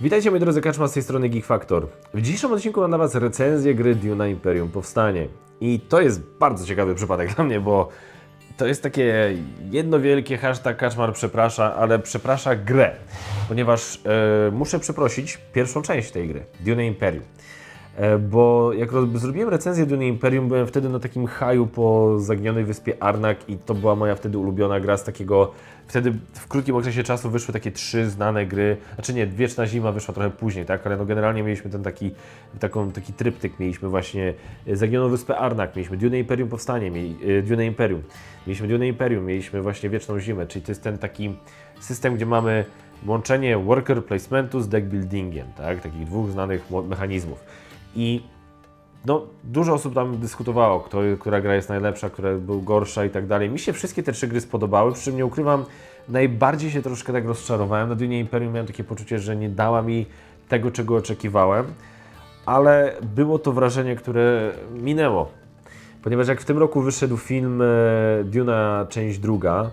Witajcie moi drodzy, Kaczma z tej strony Geek Factor. W dzisiejszym odcinku mam dla Was recenzję gry Dune Imperium Powstanie. I to jest bardzo ciekawy przypadek dla mnie, bo to jest takie jedno wielkie hashtag Kaczmar przeprasza, ale przeprasza grę, ponieważ e, muszę przeprosić pierwszą część tej gry, Dune Imperium. E, Bo jak zrobiłem recenzję Dune Imperium, byłem wtedy na takim haju po zaginionej wyspie Arnak i to była moja wtedy ulubiona gra z takiego... Wtedy w krótkim okresie czasu wyszły takie trzy znane gry, znaczy nie, Wieczna Zima wyszła trochę później, tak, ale no generalnie mieliśmy ten taki, taką, taki tryptyk, mieliśmy właśnie e, Zaginioną wyspę Arnak, mieliśmy Dune Imperium Powstanie, mieli, e, Dune Imperium, mieliśmy Dune Imperium, mieliśmy właśnie Wieczną Zimę, czyli to jest ten taki system, gdzie mamy łączenie worker placementu z deck buildingiem, tak, takich dwóch znanych mechanizmów. I no, dużo osób tam dyskutowało, kto, która gra jest najlepsza, która był gorsza i tak dalej. Mi się wszystkie te trzy gry spodobały, przy czym nie ukrywam, najbardziej się troszkę tak rozczarowałem. Na Dune Imperium miałem takie poczucie, że nie dała mi tego, czego oczekiwałem, ale było to wrażenie, które minęło. Ponieważ jak w tym roku wyszedł film e, Duna część druga,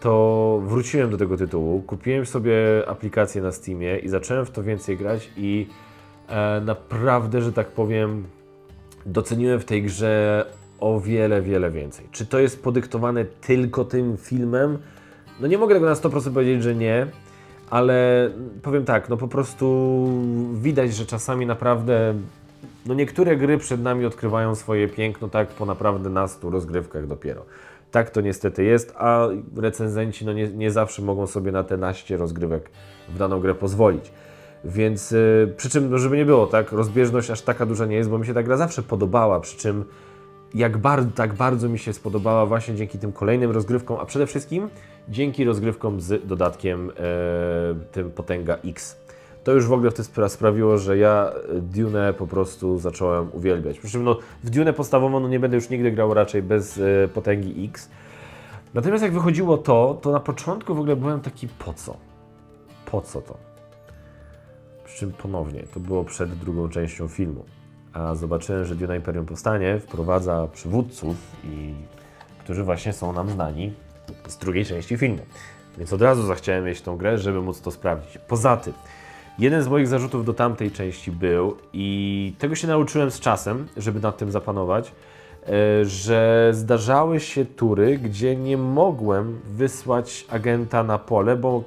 to wróciłem do tego tytułu, kupiłem sobie aplikację na Steamie i zacząłem w to więcej grać i e, naprawdę, że tak powiem, doceniłem w tej grze o wiele, wiele więcej. Czy to jest podyktowane tylko tym filmem? No nie mogę tego na 100% powiedzieć, że nie, ale powiem tak, no po prostu widać, że czasami naprawdę no niektóre gry przed nami odkrywają swoje piękno tak po naprawdę nastu rozgrywkach dopiero. Tak to niestety jest, a recenzenci no nie, nie zawsze mogą sobie na te naście rozgrywek w daną grę pozwolić. Więc y, przy czym, no żeby nie było, tak, rozbieżność aż taka duża nie jest, bo mi się ta gra zawsze podobała, przy czym jak bardzo, tak bardzo mi się spodobała właśnie dzięki tym kolejnym rozgrywkom, a przede wszystkim dzięki rozgrywkom z dodatkiem e, tym Potęga X. To już w ogóle wtedy spra- sprawiło, że ja Dune po prostu zacząłem uwielbiać. Przy czym no, w Dune podstawową no, nie będę już nigdy grał raczej bez e, Potęgi X. Natomiast jak wychodziło to, to na początku w ogóle byłem taki po co? Po co to? Czym ponownie, to było przed drugą częścią filmu. A zobaczyłem, że Duna Imperium Powstanie wprowadza przywódców, i, którzy właśnie są nam znani z drugiej części filmu. Więc od razu zachciałem mieć tą grę, żeby móc to sprawdzić. Poza tym, jeden z moich zarzutów do tamtej części był, i tego się nauczyłem z czasem, żeby nad tym zapanować, e, że zdarzały się tury, gdzie nie mogłem wysłać agenta na pole, bo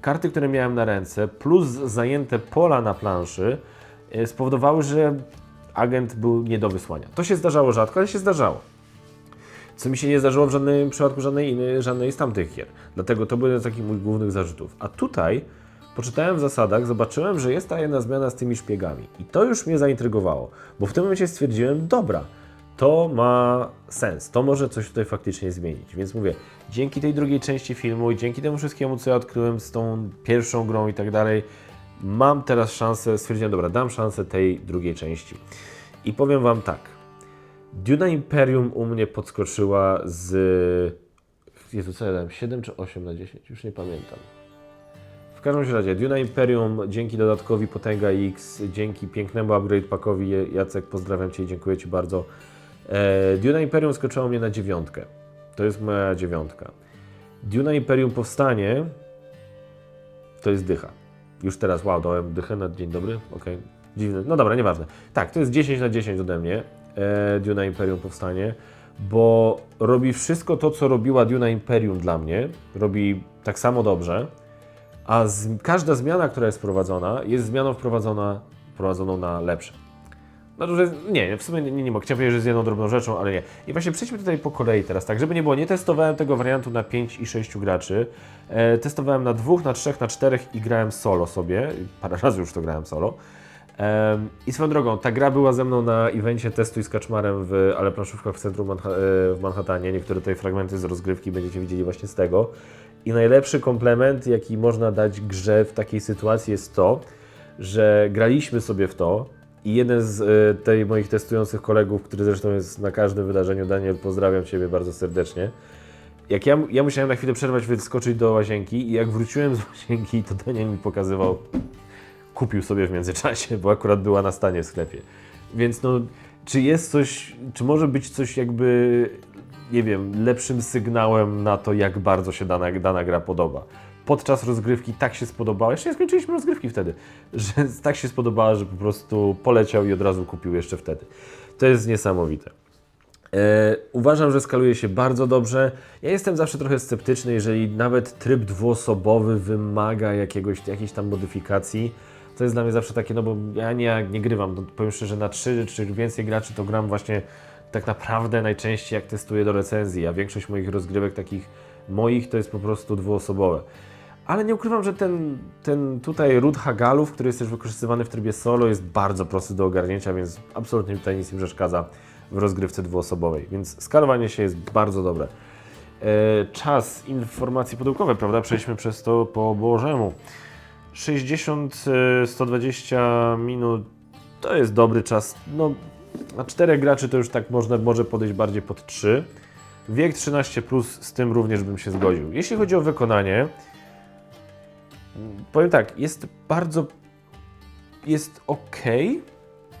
karty, które miałem na ręce, plus zajęte pola na planszy, e, spowodowały, że agent był nie do wysłania. To się zdarzało rzadko, ale się zdarzało. Co mi się nie zdarzyło w żadnym przypadku żadnej, innej, żadnej z tamtych gier. Dlatego to był jeden z takich moich głównych zarzutów. A tutaj poczytałem w zasadach, zobaczyłem, że jest ta jedna zmiana z tymi szpiegami. I to już mnie zaintrygowało, bo w tym momencie stwierdziłem, dobra, to ma sens, to może coś tutaj faktycznie zmienić. Więc mówię, dzięki tej drugiej części filmu i dzięki temu wszystkiemu, co ja odkryłem z tą pierwszą grą i tak dalej, mam teraz szansę, stwierdziłem, dobra, dam szansę tej drugiej części. I powiem Wam tak, Duna Imperium u mnie podskoczyła z... Jezu, co ja dałem? 7 czy 8 na 10? Już nie pamiętam. W każdym razie, Duna Imperium dzięki dodatkowi Potęga X, dzięki pięknemu upgrade packowi, Jacek, pozdrawiam Cię i dziękuję Ci bardzo. E, Duna Imperium skoczyło mnie na dziewiątkę. To jest moja dziewiątka. Duna Imperium Powstanie to jest dycha. Już teraz, wow, dałem dychę na dzień dobry, okej, dziwne, no dobra, nieważne. Tak, to jest 10 na 10 ode mnie, e, Duna Imperium Powstanie, bo robi wszystko to, co robiła Duna Imperium dla mnie, robi tak samo dobrze, a z, każda zmiana, która jest wprowadzona, jest zmianą wprowadzona, wprowadzoną na lepsze. To, że nie, w sumie nie, nie, nie mogę. Chciałem powiedzieć, że jest jedną drobną rzeczą, ale nie. I właśnie przejdźmy tutaj po kolei teraz, tak, żeby nie było, nie testowałem tego wariantu na 5 i 6 graczy. E, testowałem na 2, na 3, na 4 i grałem solo sobie. Parę razy już to grałem solo. Em, I swoją drogą, ta gra była ze mną na evencie Testuj z Kaczmarem w Ale Planszówkach w centrum Manha- e, w Manhattanie. Niektóre tutaj fragmenty z rozgrywki będziecie widzieli właśnie z tego. I najlepszy komplement, jaki można dać grze w takiej sytuacji jest to, że graliśmy sobie w to i jeden z e, tej moich testujących kolegów, który zresztą jest na każdym wydarzeniu, Daniel, pozdrawiam Ciebie bardzo serdecznie. Jak ja, ja musiałem na chwilę przerwać, wyskoczyć do łazienki i jak wróciłem z łazienki, to Daniel mi pokazywał, kupił sobie w międzyczasie, bo akurat była na stanie w sklepie. Więc no, czy jest coś, czy może być coś jakby, nie wiem, lepszym sygnałem na to, jak bardzo się dana, dana gra podoba? Podczas rozgrywki tak się spodobała, jeszcze nie skończyliśmy rozgrywki wtedy, że tak się spodobała, że po prostu poleciał i od razu kupił jeszcze wtedy. To jest niesamowite. E, uważam, że skaluje się bardzo dobrze. Ja jestem zawsze trochę sceptyczny, jeżeli nawet tryb dwuosobowy wymaga jakiegoś, jakiejś tam modyfikacji. To jest dla mnie zawsze takie, no bo ja nie, nie grywam, no, powiem szczerze, na trzy czy więcej graczy to gram właśnie tak naprawdę najczęściej jak testuję do recenzji, a większość moich rozgrywek takich moich to jest po prostu dwuosobowe. Ale nie ukrywam, że ten, ten tutaj ród Hagalów, który jest też wykorzystywany w trybie solo, jest bardzo prosty do ogarnięcia, więc absolutnie tutaj nic nie przeszkadza w rozgrywce dwuosobowej. Więc skalowanie się jest bardzo dobre. E, czas, informacje pudełkowe, prawda? Przejdźmy przez to po Bożemu. 60-120 minut to jest dobry czas. No, na czterech graczy to już tak można, może podejść bardziej pod 3. Wiek 13 plus z tym również bym się zgodził. Jeśli chodzi o wykonanie, powiem tak, jest bardzo jest ok,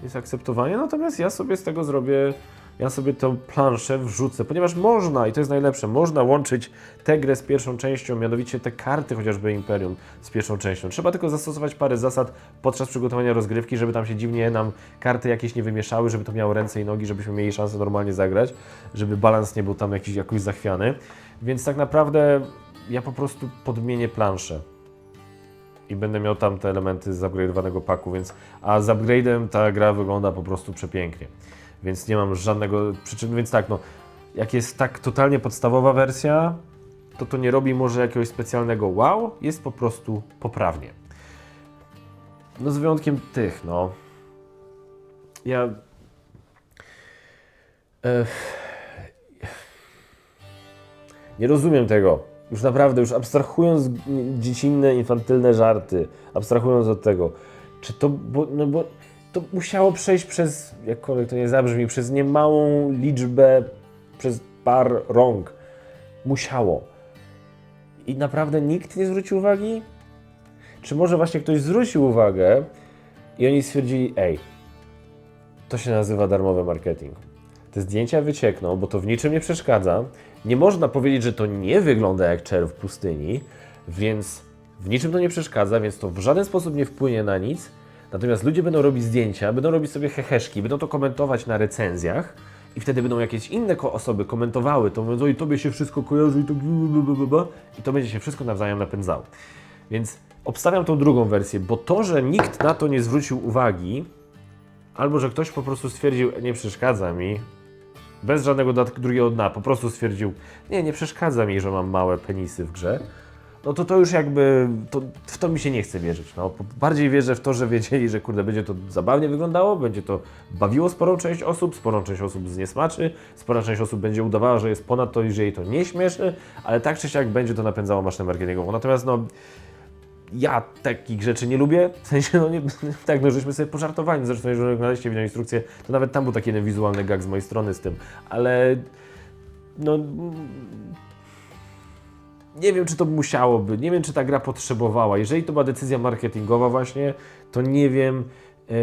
jest akceptowanie, natomiast ja sobie z tego zrobię, ja sobie tą planszę wrzucę, ponieważ można, i to jest najlepsze, można łączyć tę grę z pierwszą częścią, mianowicie te karty chociażby Imperium z pierwszą częścią. Trzeba tylko zastosować parę zasad podczas przygotowania rozgrywki, żeby tam się dziwnie nam karty jakieś nie wymieszały, żeby to miało ręce i nogi, żebyśmy mieli szansę normalnie zagrać, żeby balans nie był tam jakiś, jakoś zachwiany. Więc tak naprawdę ja po prostu podmienię planszę i będę miał tam te elementy z upgrade'owanego paku, więc a z upgrade'em ta gra wygląda po prostu przepięknie. Więc nie mam żadnego przyczyn, więc tak, no jak jest tak totalnie podstawowa wersja, to to nie robi może jakiegoś specjalnego wow, jest po prostu poprawnie. No z wyjątkiem tych, no. Ja... Ech. Nie rozumiem tego. Już naprawdę, już abstrahując dziecinne, infantylne żarty, abstrahując od tego, czy to, bo, no bo to musiało przejść przez, jakkolwiek to nie zabrzmi, przez niemałą liczbę, przez par rąk. Musiało. I naprawdę nikt nie zwrócił uwagi? Czy może właśnie ktoś zwrócił uwagę i oni stwierdzili, ej, to się nazywa darmowy marketing. Te zdjęcia wyciekną, bo to w niczym nie przeszkadza. Nie można powiedzieć, że to nie wygląda jak czerw pustyni, więc w niczym to nie przeszkadza, więc to w żaden sposób nie wpłynie na nic. Natomiast ludzie będą robić zdjęcia, będą robić sobie heheszki, będą to komentować na recenzjach i wtedy będą jakieś inne osoby komentowały to, mówiąc, oj, tobie się wszystko kojarzy i to blablabla", i to będzie się wszystko nawzajem napędzało. Więc obstawiam tą drugą wersję, bo to, że nikt na to nie zwrócił uwagi, albo że ktoś po prostu stwierdził, nie przeszkadza mi, bez żadnego drugiego dna, po prostu stwierdził, nie, nie przeszkadza mi, że mam małe penisy w grze, no to to już jakby, to, w to mi się nie chce wierzyć. No. Bardziej wierzę w to, że wiedzieli, że kurde, będzie to zabawnie wyglądało, będzie to bawiło sporą część osób, sporą część osób zniesmaczy, spora część osób będzie udawała, że jest ponad to i że jej to nie śmieszy, ale tak czy siak będzie to napędzało maszynę marketingową. Natomiast no, ja takich rzeczy nie lubię, w sensie, no nie, tak, no żeśmy sobie pożartowali, zresztą jeżeli oglądaliście wideo instrukcję, to nawet tam był taki jeden wizualny gag z mojej strony z tym, ale no nie wiem, czy to musiałoby, nie wiem, czy ta gra potrzebowała. Jeżeli to była decyzja marketingowa właśnie, to nie wiem, e,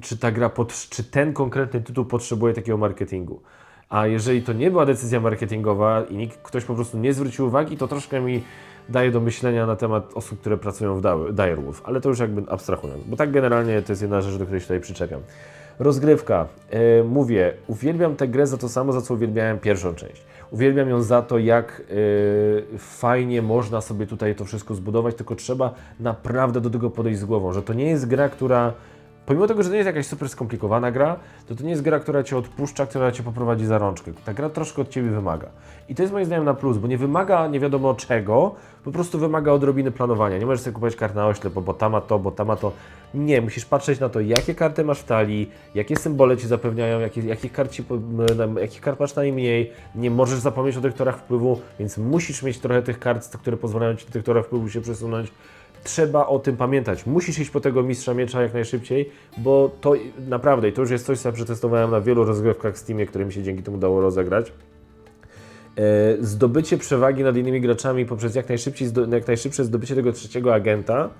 czy ta gra, czy ten konkretny tytuł potrzebuje takiego marketingu. A jeżeli to nie była decyzja marketingowa i nikt, ktoś po prostu nie zwrócił uwagi, to troszkę mi daje do myślenia na temat osób, które pracują w Dire- Direwolf, ale to już jakby abstrahując, bo tak generalnie to jest jedna rzecz, do której się tutaj przyczepiam. Rozgrywka. E, mówię, uwielbiam tę grę za to samo, za co uwielbiałem pierwszą część. Uwielbiam ją za to, jak e, fajnie można sobie tutaj to wszystko zbudować, tylko trzeba naprawdę do tego podejść z głową, że to nie jest gra, która Pomimo tego, że to nie jest jakaś super skomplikowana gra, to to nie jest gra, która Cię odpuszcza, która Cię poprowadzi za rączkę. Ta gra troszkę od Ciebie wymaga. I to jest moim zdaniem na plus, bo nie wymaga nie wiadomo czego, po prostu wymaga odrobiny planowania. Nie możesz sobie kupować kart na oślep, bo ta ma to, bo ta ma to. Nie, musisz patrzeć na to, jakie karty masz w talii, jakie symbole Ci zapewniają, jakich, kart ci, jakich kart masz najmniej. Nie możesz zapomnieć o dektorach wpływu, więc musisz mieć trochę tych kart, które pozwalają Ci do dektora wpływu się przesunąć trzeba o tym pamiętać. Musisz iść po tego mistrza miecza jak najszybciej, bo to naprawdę, i to już jest coś, co przetestowałem na wielu rozgrywkach w Steamie, które mi się dzięki temu udało rozegrać. E, Zdobycie przewagi nad innymi graczami poprzez jak, najszybciej, jak najszybsze zdobycie tego trzeciego agenta,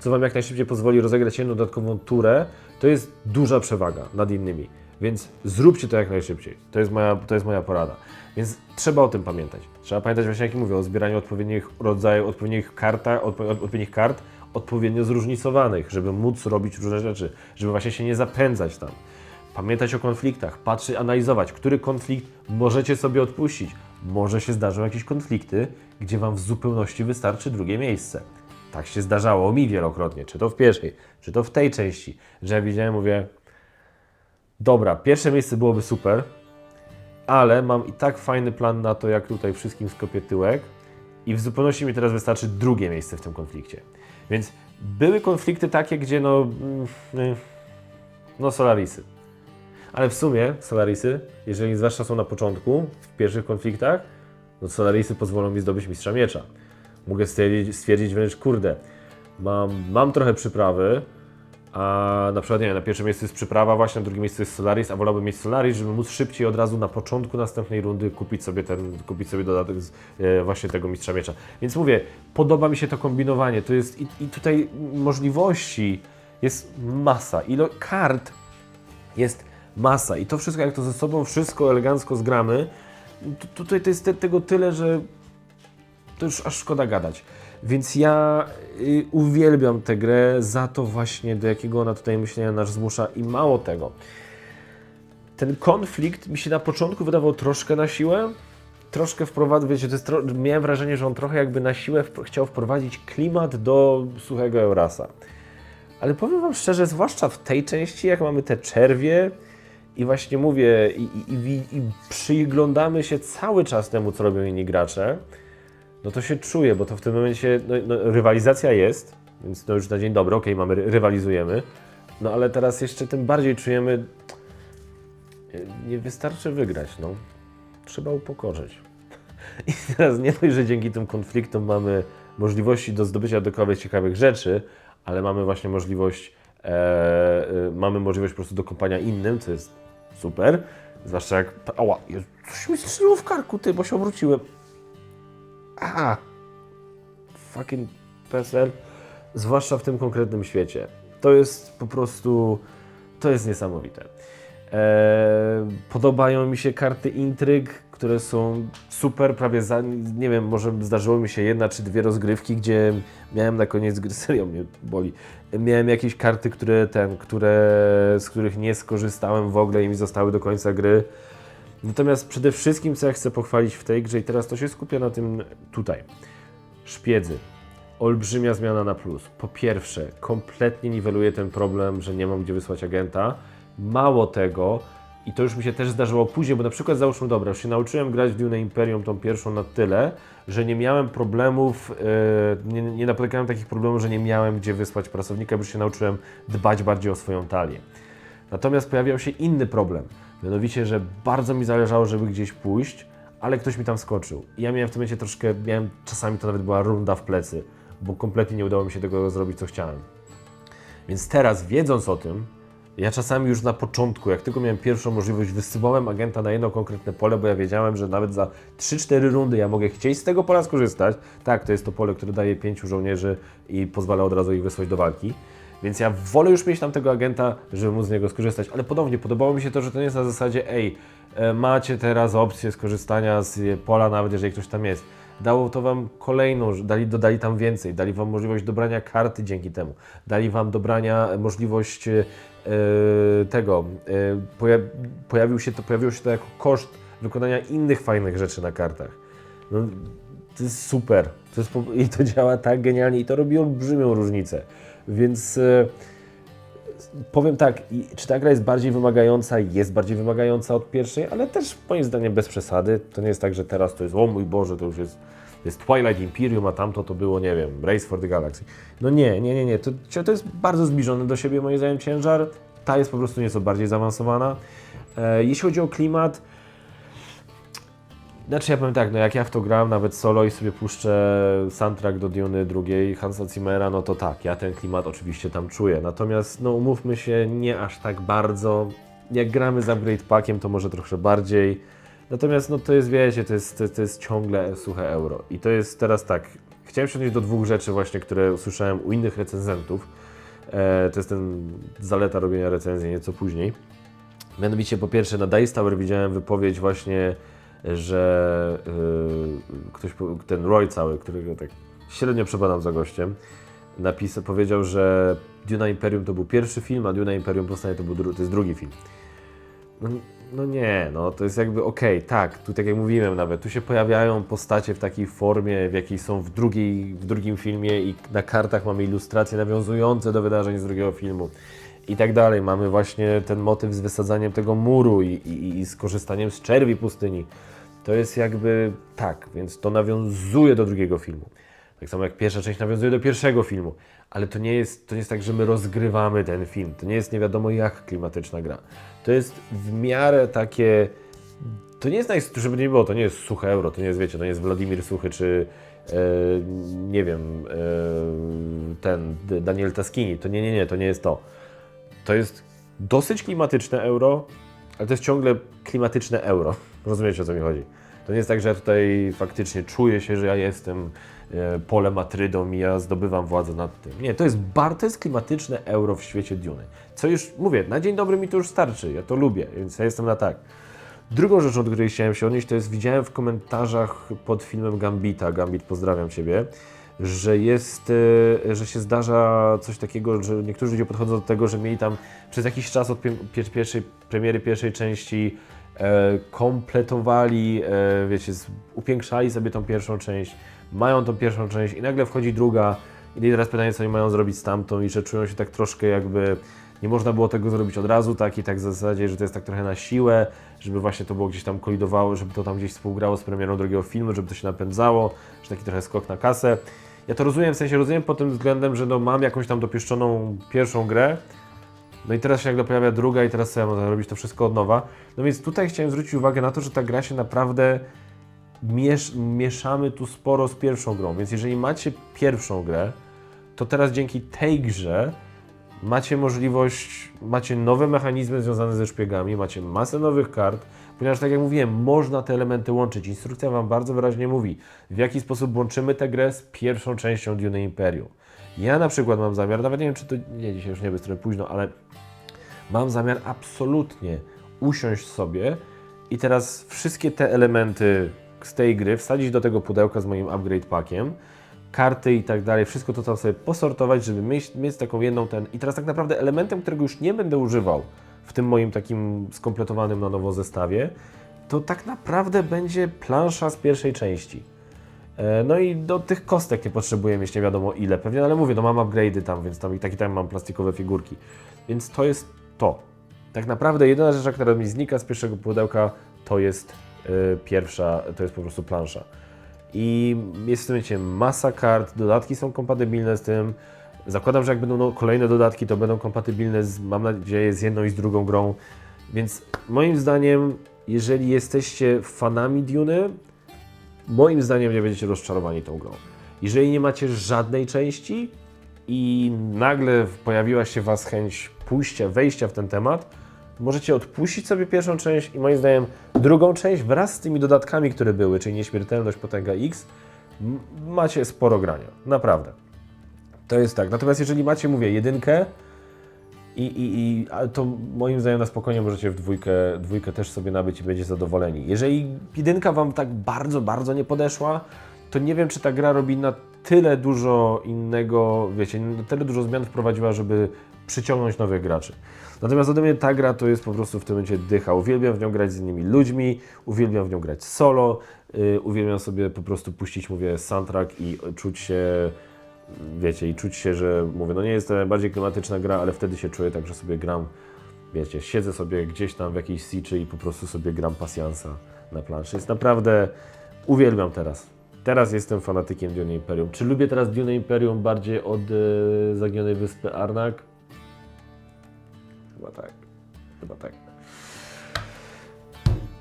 co Wam jak najszybciej pozwoli rozegrać jedną dodatkową turę, to jest duża przewaga nad innymi. Więc zróbcie to jak najszybciej. To jest moja, to jest moja porada. Więc trzeba o tym pamiętać. Trzeba pamiętać właśnie, jak mówię, o zbieraniu odpowiednich rodzajów, odpowiednich, karta, odpo, odpowiednich kart, odpowiednio zróżnicowanych, żeby móc robić różne rzeczy, żeby właśnie się nie zapędzać tam. Pamiętać o konfliktach, patrzeć, analizować, który konflikt możecie sobie odpuścić. Może się zdarzą jakieś konflikty, gdzie Wam w zupełności wystarczy drugie miejsce. Tak się zdarzało mi wielokrotnie, czy to w pierwszej, czy to w tej części, że ja widziałem, mówię, dobra, pierwsze miejsce byłoby super, ale mam i tak fajny plan na to, jak tutaj wszystkim skopię tyłek i w zupełności mi teraz wystarczy drugie miejsce w tym konflikcie. Więc były konflikty takie, gdzie no, mm, no Solarisy. Ale w sumie Solarisy, jeżeli zwłaszcza są na początku, w pierwszych konfliktach, no Solarisy pozwolą mi zdobyć mistrza miecza. Mogę stwierdzić, stwierdzić wręcz, kurde, mam, mam trochę przyprawy, a na przykład, nie na pierwszym miejscu jest przyprawa, właśnie na drugim miejscu jest Solaris, a wolałbym mieć Solaris, żeby móc szybciej od razu na początku następnej rundy kupić sobie ten, kupić sobie dodatek z e, właśnie tego mistrza miecza. Więc mówię, podoba mi się to kombinowanie, to jest i, i tutaj możliwości jest masa, ilo kart jest masa i to wszystko, jak to ze sobą wszystko elegancko zgramy, to, tutaj to jest te, tego tyle, że to już aż szkoda gadać. Więc ja y, uwielbiam tę grę za to właśnie, do jakiego ona tutaj myślenia nas zmusza i mało tego. Ten konflikt mi się na początku wydawał troszkę na siłę, troszkę wprowadził, wiecie, tro... miałem wrażenie, że on trochę jakby na siłę chciał wprowadzić klimat do suchego Eurasa. Ale powiem Wam szczerze, zwłaszcza w tej części, jak mamy te czerwie i właśnie mówię i, i, i, i przyglądamy się cały czas temu, co robią inni gracze, no to się czuje, bo to w tym momencie no, no, rywalizacja jest, więc no już na dzień dobry, okej, mamy, ry- rywalizujemy, no ale teraz jeszcze tym bardziej czujemy, nie wystarczy wygrać, no. Trzeba upokorzyć. I teraz nie dość, że dzięki tym konfliktom mamy możliwości do zdobycia dodatkowych ciekawych rzeczy, ale mamy właśnie możliwość, e, e, mamy możliwość po prostu do kompania innym, co jest super. Zwłaszcza jak, ała, coś mi strzeliło w karku, ty, bo się obróciłem. Aha, fucking PESEL, zwłaszcza w tym konkretnym świecie. To jest po prostu, to jest niesamowite. Eee, podobają mi się karty intryg, które są super, prawie za, nie wiem, może zdarzyło mi się jedna czy dwie rozgrywki, gdzie miałem na koniec gry, serio mnie boli, miałem jakieś karty, które ten, które, z których nie skorzystałem w ogóle i mi zostały do końca gry. Natomiast przede wszystkim, co ja chcę pochwalić w tej grze, i teraz to się skupia na tym tutaj. Szpiedzy. Olbrzymia zmiana na plus. Po pierwsze, kompletnie niweluje ten problem, że nie mam gdzie wysłać agenta. Mało tego, i to już mi się też zdarzyło później, bo na przykład załóżmy, dobra, już się nauczyłem grać w Dune Imperium tą pierwszą na tyle, że nie miałem problemów, yy, nie, nie napotykałem takich problemów, że nie miałem gdzie wysłać pracownika, bo już się nauczyłem dbać bardziej o swoją talię. Natomiast pojawiał się inny problem. Mianowicie, że bardzo mi zależało, żeby gdzieś pójść, ale ktoś mi tam skoczył. I ja miałem w tym momencie troszkę, miałem, czasami to nawet była runda w plecy, bo kompletnie nie udało mi się tego zrobić, co chciałem. Więc teraz, wiedząc o tym, ja czasami już na początku, jak tylko miałem pierwszą możliwość, wysyłałem agenta na jedno konkretne pole, bo ja wiedziałem, że nawet za 3-4 rundy ja mogę chcieć z tego pola skorzystać. Tak, to jest to pole, które daje pięciu żołnierzy i pozwala od razu ich wysłać do walki. Więc ja wolę już mieć tam tego agenta, żeby móc z niego skorzystać. Ale podobnie, podobało mi się to, że to nie jest na zasadzie, ej, e, macie teraz opcję skorzystania z e, pola, nawet jeżeli ktoś tam jest. Dało to wam kolejną, dali, dodali tam więcej, dali wam możliwość dobrania karty dzięki temu, dali wam dobrania e, możliwość e, tego, e, poja pojawił się to, pojawiło się to jako koszt wykonania innych fajnych rzeczy na kartach. No, to jest super. To jest, I to działa tak genialnie i to robi olbrzymią różnicę. Więc e, powiem tak, czy ta gra jest bardziej wymagająca? Jest bardziej wymagająca od pierwszej, ale też moim zdaniem bez przesady. To nie jest tak, że teraz to jest, o mój Boże, to już jest, jest Twilight Imperium, a tamto to było, nie wiem, Race for the Galaxy. No nie, nie, nie, nie. To, to jest bardzo zbliżony do siebie moim zdaniem ciężar. Ta jest po prostu nieco bardziej zaawansowana. E, jeśli chodzi o klimat, znaczy ja powiem tak, no jak ja w to gram, nawet solo i sobie puszczę soundtrack do Duny drugiej Hansa Zimmera, no to tak, ja ten klimat oczywiście tam czuję. Natomiast no umówmy się, nie aż tak bardzo. Jak gramy z Upgrade Packiem, to może trochę bardziej. Natomiast no to jest, wiecie, to jest, to, to jest ciągle suche euro. I to jest teraz tak, chciałem się odnieść do dwóch rzeczy właśnie, które usłyszałem u innych recenzentów. E, to jest ten zaleta robienia recenzji nieco później. Mianowicie po pierwsze na Dice Tower widziałem wypowiedź właśnie, że yy, ktoś, ten Roy cały, którego tak średnio przepadam za gościem, napisał, powiedział, że Duna Imperium to był pierwszy film, a Duna Imperium powstanie to, był dru- to jest drugi film. No, no nie, no to jest jakby okej, tak, tu tak jak mówiłem nawet, tu się pojawiają postacie w takiej formie, w jakiej są w, drugiej, w drugim filmie i na kartach mamy ilustracje nawiązujące do wydarzeń z drugiego filmu i tak dalej. Mamy właśnie ten motyw z wysadzaniem tego muru i, i, i z korzystaniem z czerwi pustyni. To jest jakby tak, więc to nawiązuje do drugiego filmu. Tak samo jak pierwsza część nawiązuje do pierwszego filmu, ale to nie jest, to nie jest tak, że my rozgrywamy ten film. To nie jest nie wiadomo jak klimatyczna gra. To jest w miarę takie. To nie jest, naj- żeby nie było, to nie jest suche euro, to nie jest, wiecie, to nie jest Władimir Suchy czy e, nie wiem, e, ten Daniel Taskini. To nie, nie, nie, to nie jest to. To jest dosyć klimatyczne euro, ale to jest ciągle klimatyczne euro. Rozumiecie o co mi chodzi? To nie jest tak, że ja tutaj faktycznie czuję się, że ja jestem e, polem Atrydą i ja zdobywam władzę nad tym. Nie, to jest bar, to jest klimatyczne euro w świecie Duny. Co już, mówię, na dzień dobry mi to już starczy, ja to lubię, więc ja jestem na tak. Drugą rzeczą, do której chciałem się odnieść, to jest widziałem w komentarzach pod filmem Gambita, Gambit pozdrawiam Ciebie, że jest, e, że się zdarza coś takiego, że niektórzy ludzie podchodzą do tego, że mieli tam przez jakiś czas od pie- pier- pierwszej premiery pierwszej części e, kompletowali, e, wiecie, upiększali sobie tą pierwszą część, mają tą pierwszą część i nagle wchodzi druga i teraz pytanie, co oni mają zrobić z tamtą i że czują się tak troszkę jakby nie można było tego zrobić od razu, tak i tak w zasadzie, że to jest tak trochę na siłę, żeby właśnie to było gdzieś tam kolidowało, żeby to tam gdzieś współgrało z premierą drugiego filmu, żeby to się napędzało, że taki trochę skok na kasę. Ja to rozumiem, w sensie rozumiem pod tym względem, że no mam jakąś tam dopieszczoną pierwszą grę, no i teraz się nagle pojawia druga i teraz ja mam robić to wszystko od nowa. No więc tutaj chciałem zwrócić uwagę na to, że ta gra się naprawdę miesz, mieszamy tu sporo z pierwszą grą, więc jeżeli macie pierwszą grę, to teraz dzięki tej grze macie możliwość, macie nowe mechanizmy związane ze szpiegami, macie masę nowych kart, ponieważ tak jak mówiłem, można te elementy łączyć. Instrukcja Wam bardzo wyraźnie mówi, w jaki sposób łączymy tę grę z pierwszą częścią Dune Imperium. Ja na przykład mam zamiar, nawet nie wiem czy to, nie dzisiaj już nie jest trochę późno, ale mam zamiar absolutnie usiąść sobie i teraz wszystkie te elementy z tej gry wsadzić do tego pudełka z moim upgrade packiem, karty i tak dalej, wszystko to tam sobie posortować, żeby mieć, mieć taką jedną ten. I teraz tak naprawdę elementem, którego już nie będę używał w tym moim takim skompletowanym na nowo zestawie, to tak naprawdę będzie plansza z pierwszej części. E, No i do tych kostek nie potrzebuję mieć nie wiadomo ile pewnie, ale mówię, no mam upgrade'y tam, więc tam i tak i tak mam plastikowe figurki. Więc to jest to. Tak naprawdę jedyna rzecz, która mi znika z pierwszego pudełka, to jest e, pierwsza, to jest po prostu plansza. I jest w tym momencie masa kart, dodatki są kompatybilne z tym. Zakładam, że jak będą no, kolejne dodatki, to będą kompatybilne z, mam nadzieję, z jedną i z drugą grą. Więc moim zdaniem, jeżeli jesteście fanami Duny, moim zdaniem nie będziecie rozczarowani tą grą. Jeżeli nie macie żadnej części i nagle pojawiła się Was chęć pójścia, wejścia w ten temat, możecie odpuścić sobie pierwszą część i moim zdaniem drugą część wraz z tymi dodatkami, które były, czyli Nieśmiertelność, Potęga X, macie sporo grania. Naprawdę. To jest tak. Natomiast jeżeli macie, mówię, jedynkę, i, i, i to moim zdaniem na spokojnie możecie w dwójkę, dwójkę też sobie nabyć i będziecie zadowoleni. Jeżeli jedynka Wam tak bardzo, bardzo nie podeszła, to nie wiem, czy ta gra robi na tyle dużo innego, wiecie, na tyle dużo zmian wprowadziła, żeby przyciągnąć nowych graczy. Natomiast ode mnie ta gra to jest po prostu w tym momencie dycha. Uwielbiam w nią grać z innymi ludźmi, uwielbiam w nią grać solo, yy, uwielbiam sobie po prostu puścić, mówię, soundtrack i czuć się wiecie, i czuć się, że mówię, no nie jest to najbardziej klimatyczna gra, ale wtedy się czuję tak, że sobie gram, wiecie, siedzę sobie gdzieś tam w jakiejś siczy i po prostu sobie gram pasjansa na planszy. Jest naprawdę, uwielbiam teraz. Teraz jestem fanatykiem Dune Imperium. Czy lubię teraz Dune Imperium bardziej od e, Zaginionej Wyspy Arnak? Chyba tak. Chyba tak.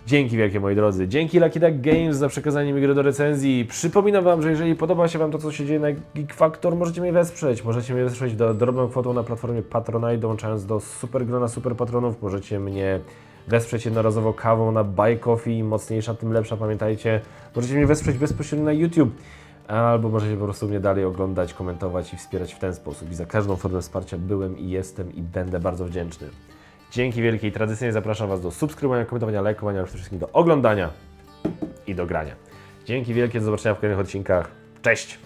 Dzięki wielkie moi drodzy. Dzięki Lucky Duck Games za przekazanie mi gry do recenzji. Przypominam Wam, że jeżeli podoba się Wam to, co się dzieje na Geek Factor, możecie mnie wesprzeć. Możecie mnie wesprzeć do, drobną kwotą na platformie Patronite, dołączając do super grona super patronów. Możecie mnie wesprzeć jednorazowo kawą na Buy Coffee. Im mocniejsza, tym lepsza, pamiętajcie. Możecie mnie wesprzeć bezpośrednio na YouTube. Albo możecie po prostu mnie dalej oglądać, komentować i wspierać w ten sposób. I za każdą formę wsparcia byłem i jestem i będę bardzo wdzięczny. Dzięki wielkiej. Tradycyjnie zapraszam Was do subskrybowania, komentowania, lajkowania, ale przede wszystkim do oglądania i do grania. Dzięki wielkie, do zobaczenia w kolejnych odcinkach. Cześć!